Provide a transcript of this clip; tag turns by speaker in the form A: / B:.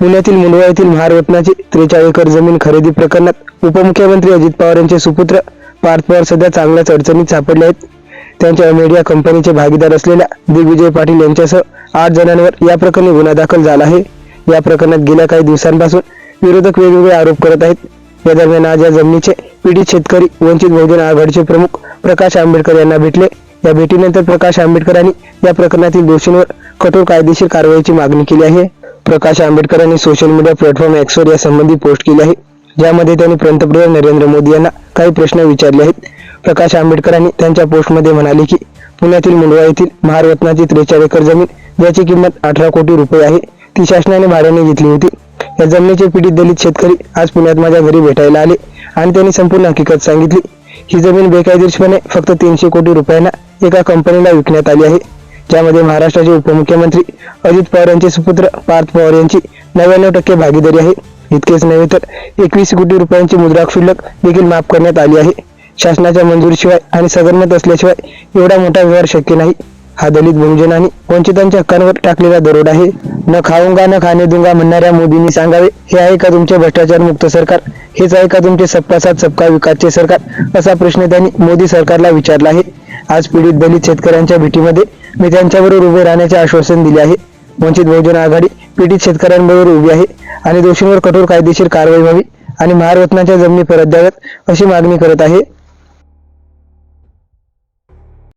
A: पुण्यातील मुंडवा येथील महारत्नाची त्रेचाळीस एकर जमीन खरेदी प्रकरणात उपमुख्यमंत्री अजित पवार यांचे सुपुत्र पार्थ पवार सध्या चांगल्याच अडचणीत सापडले आहेत. त्यांच्या मीडिया कंपनीचे भागीदार असलेल्या दिग्विजय पाटील यांच्यासह आठ जणांवर या प्रकरणी गुन्हा दाखल झाला आहे. या प्रकरणात गेल्या काही दिवसांपासून विरोधक वेगवेगळे आरोप करत आहेत. या दरम्यान आज या जमिनीचे पीडित शेतकरी वंचित बहुजन आघाडीचे प्रमुख प्रकाश आंबेडकर यांना भेटले. या भेटीनंतर प्रकाश आंबेडकरांनी या प्रकरणातील दोषींवर कठोर कायदेशीर कारवाईची मागणी केली आहे. प्रकाश आंबेडकरांनी सोशल मीडिया प्लॅटफॉर्म एक्सवर या संबंधी पोस्ट केली आहे. ज्यामध्ये त्यांनी पंतप्रधान नरेंद्र मोदी यांना काही प्रश्न विचारले आहेत. प्रकाश आंबेडकरांनी त्यांच्या पोस्टमध्ये म्हणाले की पुण्यातील मुंडवा येथील महारत्नाची त्रेचाळीस एकर जमीन ज्याची किंमत अठरा कोटी रुपये आहे ती शासनाने भाड्याने घेतली होती. या जमिनीचे पीडित दलित शेतकरी आज पुण्यात माझ्या घरी भेटायला आले आणि त्यांनी संपूर्ण हकीकत सांगितली. ही जमीन बेकायदेशीरपणे फक्त तीनशे कोटी रुपयांना एका कंपनीला विकण्यात आली आहे. ज्यामध्ये महाराष्ट्राचे उपमुख्यमंत्री अजित पवार यांचे सुपुत्र पार्थ पवार यांची नव्याण्णव टक्के भागीदारी आहे. इतकेच नव्हे तर एकवीस कोटी रुपयांची मुद्राक शुल्क देखील माफ करण्यात आली आहे. शासनाच्या मंजुरीशिवाय आणि सगळमत असल्याशिवाय एवढा मोठा व्यवहार शक्य नाही. हा दलित बहुजन आणि वंचितांच्या हक्कांवर टाकलेला दरोड आहे. न खाऊंगा न खाणे दुंगा म्हणणाऱ्या मोदींनी सांगावे हे आहे का तुमचे भ्रष्टाचार मुक्त सरकार? हेच आहे का तुमचे सबका साथ सबका विकासचे सरकार? असा प्रश्न त्यांनी मोदी सरकारला विचारला आहे. आज पीडित दलित शेतकऱ्यांच्या भेटीमध्ये मी त्यांच्याबरोबर उभे राहण्याचे आश्वासन दिले आहे. वंचित बहुजन आघाडी पीडित शेतकऱ्यांबरोबर उभी आहे आणि दोषींवर कठोर कायदेशीर कारवाई व्हावी आणि महारत्नाच्या जमिनी परत द्याव्यात अशी मागणी करत आहे.